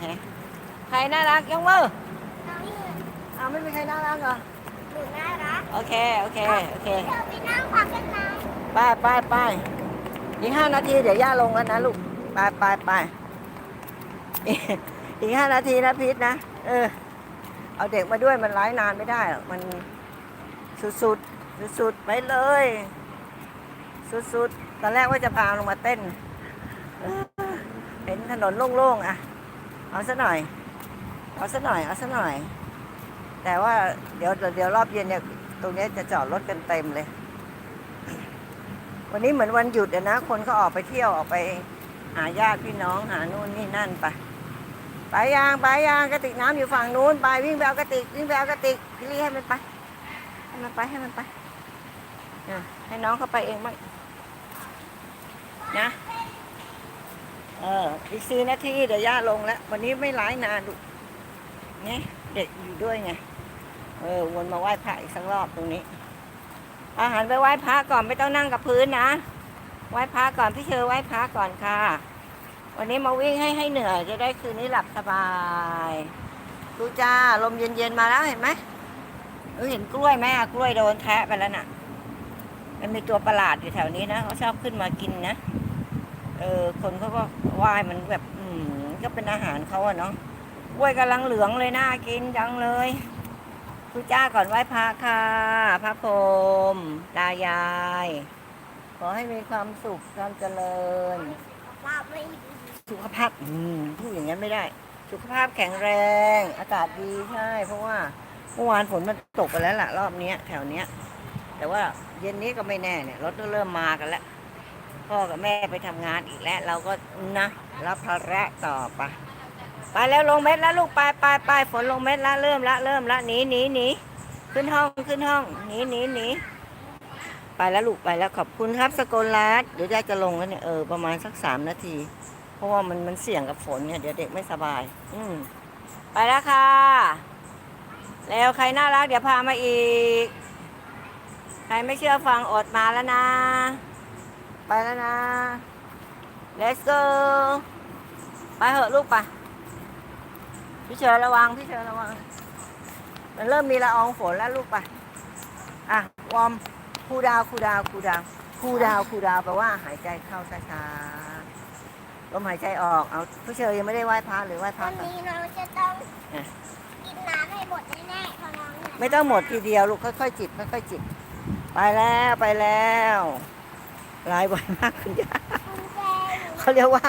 เคใครน่ารักยกมือน้องอยู่อ้าวไม่มีใครน่ารักเหรอหนูน่ารักโอเคโอเคโอเคเดี๋ยวไปนั่งพักกันนะไปไปไปอีกห้านาทีเดี๋ยวย่าลงแล้วนะลูกไปไปไปอีกอีกห้านาทีนะพีทนะเออ เอาเด็กมาด้วยมันไร้นานไม่ได้หรอกมันสุดสุดสุดสุดๆไปเลย สุดสุดๆตอนแรกว่าจะพาลงมาเต้นเออเห็นถนนโล่งๆอะ เอาซะหน่อย เอาซะหน่อย เอาซะหน่อย แต่ว่าเดี๋ยวเดี๋ยวรอบเย็นเนี่ยตรงนี้จะจอดรถกันเต็มเลย วันนี้เหมือนวันหยุดอะนะ คนก็ออกไปเที่ยวออกไปหาญาติพี่น้องหานู่นนี่นั่นไปไปยางไปยางกระติกน้ำอยู่ฝั่งนู้นไปวิ่งไปเอากระติกวิ่งไปเอากระติกพี่ลี่ให้มันไป ให้มันไปให้มันไปให้น้องเขาไปเองบ้างนะ เอออีกสี่นาทีเดี๋ยวย่าลงแล้ว วันนี้ไม่ร้ายนานดูเนี่ยเด็กอยู่ด้วยไง เออวนมาไหว้พระอีกสักรอบตรงนี้ อาหารไปไหว้พระก่อนไม่ต้องนั่งกับพื้นนะ ไหว้พระก่อนพี่เชอไหว้พระก่อนค่ะ วันนี้มาวิ่งให้ให้เหนื่อยจะได้คืนนี้หลับสบายดูจ้าลมเย็นๆมาแล้วเห็นไหมเออเห็นกล้วยไหมอะกล้วยโดนแทะไปแล้วน่ะ มันมีตัวประหลาดอยู่แถวนี้นะเขาชอบขึ้นมากินนะ เออคนเขาก็ไหว้มันแบบอืมก็เป็นอาหารเขาอะเนาะกล้วยกำลังเหลืองเลยน่ากินจังเลยดูจ้าก่อนไหว้พระค่ะพระพรหมตายาย ขอให้มีความสุขความเจริญว่าไม่สุขภาพอืมพูดอย่างนั้นไม่ได้ สุขภาพแข็งแรง อากาศดีใช่ เพราะว่าเมื่อวานฝนมันตกไปแล้วล่ะ รอบเนี้ย แถวเนี้ย แต่ว่าเย็นนี้ก็ไม่แน่เนี่ยรถก็เริ่มมากันแล้ว พ่อกับแม่ไปทำงานอีกแล้ว เราก็นะรับภาระต่อไปไปแล้วลงเม็ดแล้วลูกไปไปไปฝนลงเม็ดแล้วเริ่มละเริ่มละหนีหนีหนีขึ้นห้องขึ้นห้องหนีหนีหนีไปแล้วลูกไปแล้วขอบคุณครับสกลรัตน์เดี๋ยวได้จะลงแล้วเนี่ยเออประมาณสักสามนาที เพราะว่ามันมันเสี่ยงกับฝนเนี่ยเดี๋ยวเด็กไม่สบาย อืมไปแล้วค่ะ แล้วใครน่ารักเดี๋ยวพามาอีก ใครไม่เชื่อฟังอดมาแล้วนะ ไปแล้วนะ let's go ไปเหอะลูกไป พี่เชอระวัง พี่เชอระวัง มันเริ่มมีละอองฝนแล้วลูกไป อะ วอร์มคูลดาวน์คูลดาวน์คูลดาวน์คูลดาวน์คูลดาวน์แปลว่าหายใจเข้าช้าๆลมหายใจออก เอาพี่เชอยังไม่ได้ไหว้พระหรือไหว้พระวันก่อนนี้น้องจะต้องอะกินน้ำให้หมดแน่ๆเพราะน้องเนี่ย ไม่ต้องหมดทีเดียวลูกค่อยๆจิบค่อยๆจิบ ไปแล้วไปแล้ว ลายไวมากคุณย่าเขาเรียกว่า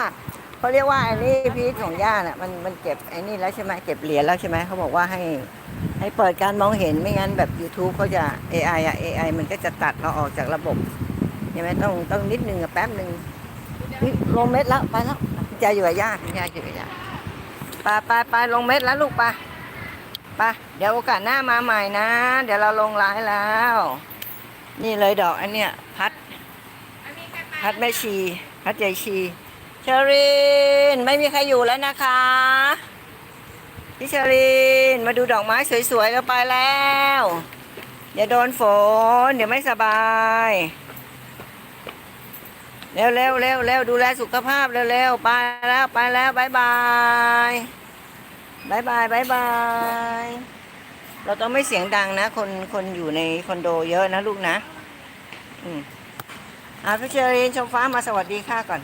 เขาเรียกว่าไอ้นี่พีทของย่าน่ะมันมันเก็บไอ้นี่แล้วใช่ไหมเก็บเหรียญแล้วใช่ไหมเขาบอกว่าให้ ให้เปิดการมองเห็นไม่งั้นแบบ YouTube เขาจะ AI อะ AI มันก็จะตัดเราออกจากระบบใช่ไหมต้องต้องนิดนึงอะแป๊บหนึ่งนี่ลงเม็ดแล้วไปแล้วคุณยายอยู่กับย่าคุณยายอยู่กับย่าไปไปไปลงเม็ดแล้วลูกไปไปเดี๋ยวโอกาสหน้ามาใหม่นะ เดี๋ยวเราลงไลน์แล้ว นี่เลยดอกอันเนี้ยพัด พัดแม่ชี พัดใหญ่ชีเชอรินไม่มีใครอยู่แล้วนะคะ พี่เชอรินมาดูดอกไม้สวยๆแล้วไปแล้วอย่าโดนฝน เดี๋ยวไม่สบายเร็วเร็วเร็วเร็วดูแลสุขภาพเร็วเร็วไปแล้วไปแล้วบายบายบายบายบายบายเราต้องไม่เสียงดังนะ คนคนอยู่ในคอนโดเยอะนะลูกนะ อืม อ่าพี่เชอรีนชมฟ้ามาสวัสดีค่ะก่อน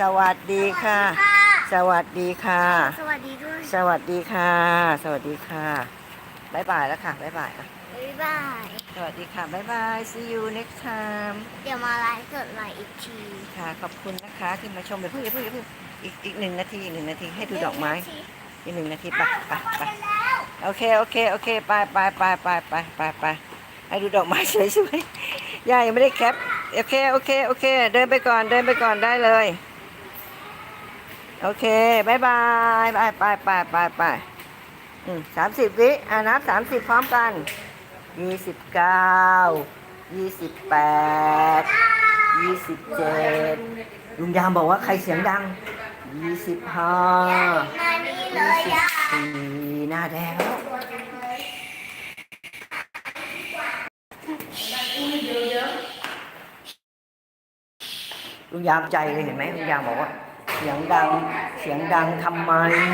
สวัสดีค่ะค่ะ สวัสดีค่ะ สวัสดีด้วยสวัสดีค่ะ สวัสดีค่ะบายบายแล้วค่ะบายบายอะบ๊ายบาย สวัสดีค่ะบายบาย see you next time เดี๋ยวมาไลฟ์สดใหม่อีกทีค่ะขอบคุณนะคะที่มาชมไปเพิ่งอย่าเพิ่งอย่าเพิ่งอีกอีกหนึ่งนาทีหนึ่งนาทีให้ดูดอกไม้ อีกหนึ่งนาทีไปไปไปโอเคโอเคโอเคไปไปไปไปไปไปไปให้ดูดอกไม้สวยๆย่ายังไม่ได้แคป โอเค โอเค โอเค เดินไปก่อน เดินไปก่อนได้เลย โอเคบายบายไปไปไปไปไปสามสิบวิอ่านับสามสิบพร้อมกันยี่สิบเก้ายี่สิบแปดยี่สิบเจ็ดลุงยามบอกว่าใครเสียงดังยี่สิบห้ามานี่เลยย่าสี่หน้าแดงแล้ว ลุงยามใจเลยเห็นไหมลุงยามบอกว่า เสียงดังเสียงดังทำไม